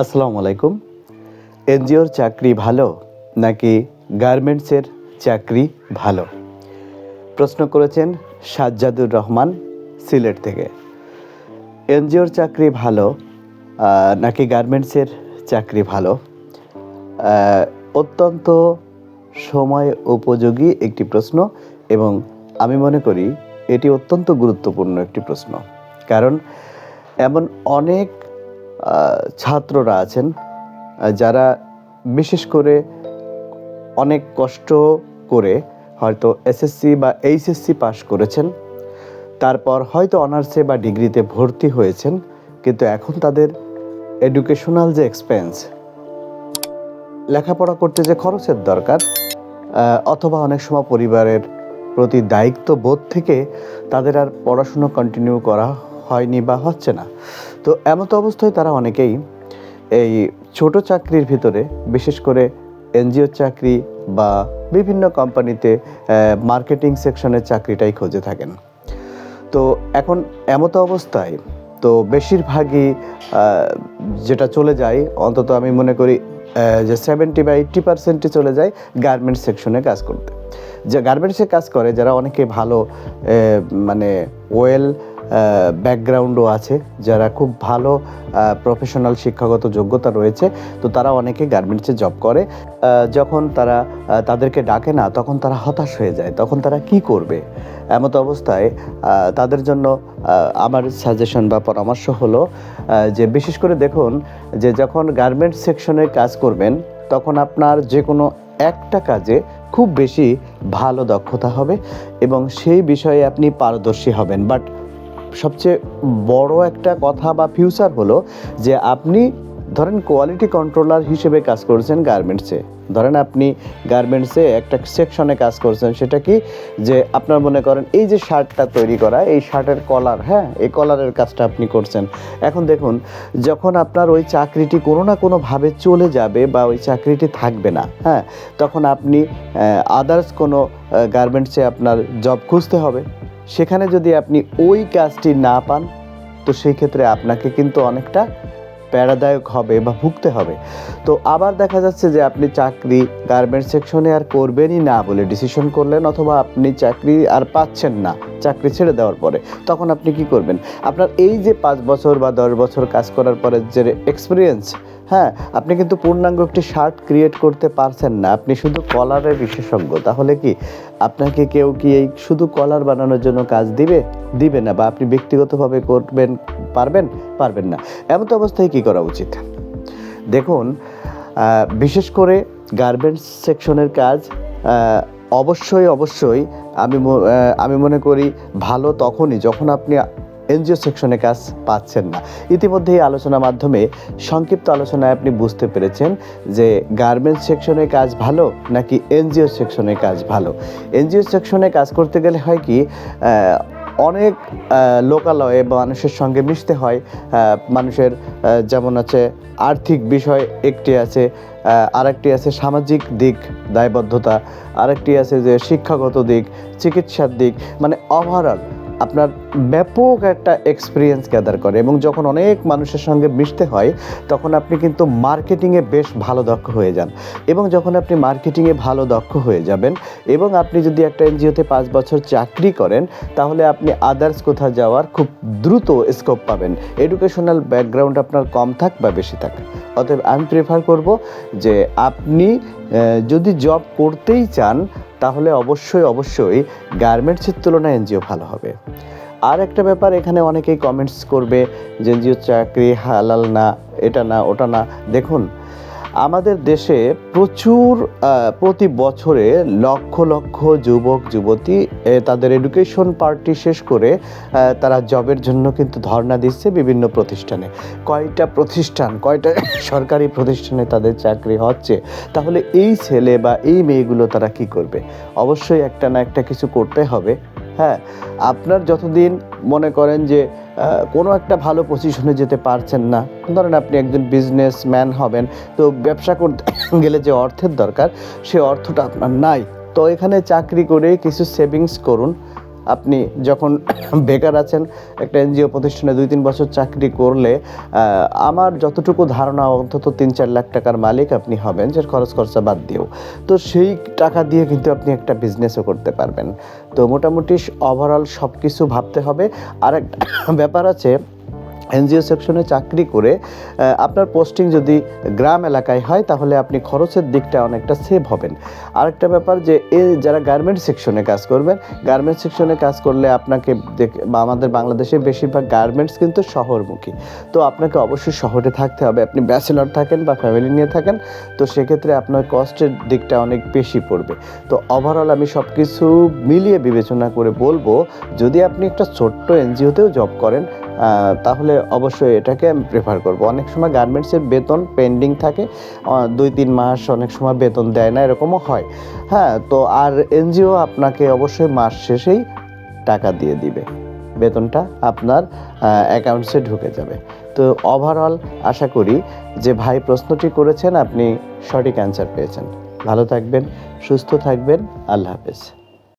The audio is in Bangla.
আসসালামু আলাইকুম। এনজিওর চাকরি ভালো নাকি গার্মেন্টসের চাকরি ভালো? প্রশ্ন করেছেন সাজ্জাদুর রহমান সিলেট থেকে। এনজিওর চাকরি ভালো নাকি গার্মেন্টসের চাকরি ভালো? অত্যন্ত সময় উপযোগী একটি প্রশ্ন এবং আমি মনে করি এটি অত্যন্ত গুরুত্বপূর্ণ একটি প্রশ্ন। কারণ এমন অনেক ছাত্ররা আছেন যারা বিশেষ করে অনেক কষ্ট করে হয়তো এসএসসি বা এইচএসসি পাশ করেছেন, তারপর হয়তো অনার্সে বা ডিগ্রিতে ভর্তি হয়েছেন, কিন্তু এখন তাদের এডুকেশনাল যে এক্সপেন্স লেখাপড়া করতে যে খরচের দরকার অথবা অনেক সময় পরিবারের প্রতি দায়িত্ব বোধ থেকে তাদের আর পড়াশুনো কন্টিনিউ করা হয়নি বা হচ্ছে না। তো এমত অবস্থায় তারা অনেকেই এই ছোট চাকরির ভিতরে, বিশেষ করে এনজিও চাকরি বা বিভিন্ন কোম্পানিতে মার্কেটিং সেকশনের চাকরিটাই খুঁজে থাকেন। তো এখন এমতো অবস্থায়, তো বেশিরভাগই যেটা চলে যায়, অন্তত আমি মনে করি যে সেভেন্টি বা এইট্টি পার্সেন্টই চলে যায় গার্মেন্টস সেকশনে কাজ করতে। যে গার্মেন্টসে কাজ করে, যারা অনেকে ভালো মানে ওয়েল ব্যাকগ্রাউন্ডও আছে, যারা খুব ভালো প্রফেশনাল শিক্ষাগত যোগ্যতা রয়েছে, তো তারা অনেকে গার্মেন্টসে জব করে। যখন তারা তাদেরকে ডাকে না, তখন তারা হতাশ হয়ে যায়, তখন তারা কি করবে? এমত অবস্থায় তাদের জন্য আমার সাজেশন বা পরামর্শ হলো যে বিশেষ করে দেখুন, যে যখন গার্মেন্টস সেকশনে কাজ করবেন, তখন আপনার যে কোনো একটা কাজে খুব বেশি ভালো দক্ষতা হবে এবং সেই বিষয়ে আপনি পারদর্শী হবেন। বাট সবচেয়ে বড় একটা কথা বা ফিউচার হলো যে আপনি ধরেন কোয়ালিটি কন্ট্রোলার হিসেবে কাজ করছেন গার্মেন্টসে ধরেন আপনি গার্মেন্টসে একটা সেকশনে কাজ করছেন, সেটা কি যে আপনার মনে করেন এই যে শার্টটা তৈরি করা, এই শার্টের কলার হ্যাঁ এই কলারের কাজটা আপনি করছেন। এখন দেখুন, যখন আপনার ওই চাকরিটি কোনো না কোনোভাবে চলে যাবে বা ওই চাকরিটি থাকবে না হ্যাঁ তখন আপনি আদার্স কোনো গার্মেন্টসে আপনার জব খুঁজতে হবে। সেখানে যদি আপনি ওই কাজটি না পান, তো সেই ক্ষেত্রে আপনাকে কিন্তু অনেকটা প্যারাদায়ক হবে বা ভুগতে হবে। তো আবার দেখা যাচ্ছে যে আপনি চাকরি গার্মেন্টস সেকশনে আর করবেনই না বলে ডিসিশন করলেন অথবা আপনি চাকরি আর পাচ্ছেন না, চাকরি ছেড়ে দেওয়ার পরে, তখন আপনি কি করবেন? আপনার এই যে পাঁচ বছর বা দশ বছর কাজ করার পরে যে এক্সপিরিয়েন্স হ্যাঁ আপনি কিন্তু পূর্ণাঙ্গ একটি শার্ট ক্রিয়েট করতে পারছেন না। আপনি শুধু কলারের বিশেষজ্ঞ। তাহলে কি আপনাকে কেউ কি এই শুধু কলার বানানোর জন্য কাজ দিবে? দিবে না বা আপনি ব্যক্তিগতভাবে করবেন, পারবেন? পারবেন না। এমন তো অবস্থায় কী করা উচিত? দেখুন বিশেষ করে গার্মেন্টস সেকশনের কাজ অবশ্যই অবশ্যই আমি আমি মনে করি ভালো তখনই যখন আপনি এনজিও সেকশনে কাজ পাচ্ছেন না। ইতিমধ্যে এই আলোচনার মাধ্যমে সংক্ষিপ্ত আলোচনায় আপনি বুঝতে পেরেছেন যে গার্মেন্টস সেকশনে কাজ ভালো নাকি এনজিও সেকশনে কাজ ভালো? এনজিও সেকশনে কাজ করতে গেলে হয় কি অনেক লোকালয়ে মানুষের সঙ্গে মিশতে হয়। মানুষের যেমন আছে আর্থিক বিষয়, একটি আছে আরেকটি আছে সামাজিক দিক, দায়বদ্ধতা, আরেকটি আছে যে শিক্ষাগত দিক, চিকিৎসার দিক মানে ওভারঅল আপনার ব্যাপক একটা এক্সপিরিয়েন্স গ্যাদার করে এবং যখন অনেক মানুষের সঙ্গে মিশতে হয়, তখন আপনি কিন্তু মার্কেটিংয়ে বেশ ভালো দক্ষ হয়ে যান। এবং যখন আপনি মার্কেটিংয়ে ভালো দক্ষ হয়ে যাবেন এবং আপনি যদি একটা এনজিওতে পাঁচ বছর চাকরি করেন, তাহলে আপনি আদার্স কোথাও যাওয়ার খুব দ্রুত স্কোপ পাবেন। এডুকেশনাল ব্যাকগ্রাউন্ড আপনার কম থাক বা বেশি থাক। অতএব আমি প্রেফার করব যে আপনি যদি জব করতেই চান তাহলে অবশ্যই অবশ্যই গার্মেন্টসের তুলনায় এনজিও ভালো হবে। আর একটা ব্যাপার, এখানে অনেকেই কমেন্টস করবে, যে এনজিও চাকরি হালাল না, এটা না, ওটা না। দেখুন আমাদের দেশে প্রচুর প্রতি বছরে লক্ষ লক্ষ যুবক, যুবতী তাদের এডুকেশন পার্টি শেষ করে তারা জবের জন্য কিন্তু ধর্ণা দিচ্ছে বিভিন্ন প্রতিষ্ঠানে। কয়টা প্রতিষ্ঠান, কয়টা সরকারি প্রতিষ্ঠানে তাদের চাকরি হচ্ছে? তাহলে এই ছেলে বা এই মেয়েগুলো তারা কি করবে? অবশ্যই একটা না একটা কিছু করতে হবে। হ্যাঁ আপনার যতদিন মনে করেন যে কোনো একটা ভালো পজিশনে যেতে পারছেন না। ধরেন আপনি একজন বিজনেসম্যান হবেন, তো ব্যবসা করতে গেলে যে অর্থের দরকার, সে অর্থটা আপনার নাই। তো এখানে চাকরি করে কিছু সেভিংস করুন আপনি যখন বেকার আছেন, একটা এনজিও প্রতিষ্ঠানে দুই তিন বছর চাকরি করলে আমার যতটুকু ধারণা, অন্তত তিন চার লাখ টাকার মালিক আপনি হবেন যে খরচ খরচা বাদ দিয়েও। তো সেই টাকা দিয়ে কিন্তু আপনি একটা বিজনেসও করতে পারবেন। তো মোটামুটি ওভারঅল সব কিছু ভাবতে হবে। আর এক ব্যাপার আছে এনজিও সেকশনে চাকরি করে আপনার পোস্টিং যদি গ্রাম এলাকায় হয়, তাহলে আপনি খরচের দিকটা অনেকটা সেভ হবেন। আরেকটা ব্যাপার যে, এ যারা গার্মেন্ট সেকশনে কাজ করবেন গার্মেন্ট সেকশনে কাজ করলে আপনাকে বা আমাদের বাংলাদেশে বেশিরভাগ গার্মেন্টস কিন্তু শহরমুখী। তো আপনাকে অবশ্যই শহরে থাকতে হবে। আপনি ব্যাচেলর থাকেন বা ফ্যামিলি নিয়ে থাকেন, তো সেক্ষেত্রে আপনার কস্টের দিকটা অনেক বেশি পড়বে। তো ওভারঅল আমি সব কিছু মিলিয়ে বিবেচনা করে বলব, যদি আপনি একটা ছোট্ট এনজিওতেও জব করেন তাহলে অবশ্যই এটাকে আমি প্রেফার করব। অনেক সময় গার্মেন্টসের বেতন পেন্ডিং থাকে দুই তিন মাস অনেক সময় বেতন দেয় না, এরকমও হয়। হ্যাঁ তো আর এনজিও আপনাকে অবশ্যই মাস শেষেই টাকা দিয়ে দিবে। বেতনটা আপনার অ্যাকাউন্টসে ঢুকে যাবে। তো ওভারঅল আশা করি যে ভাই প্রশ্নটি করেছেন, আপনি সঠিক অ্যান্সার পেয়েছেন। ভালো থাকবেন, সুস্থ থাকবেন, আল্লাহ হাফেজ।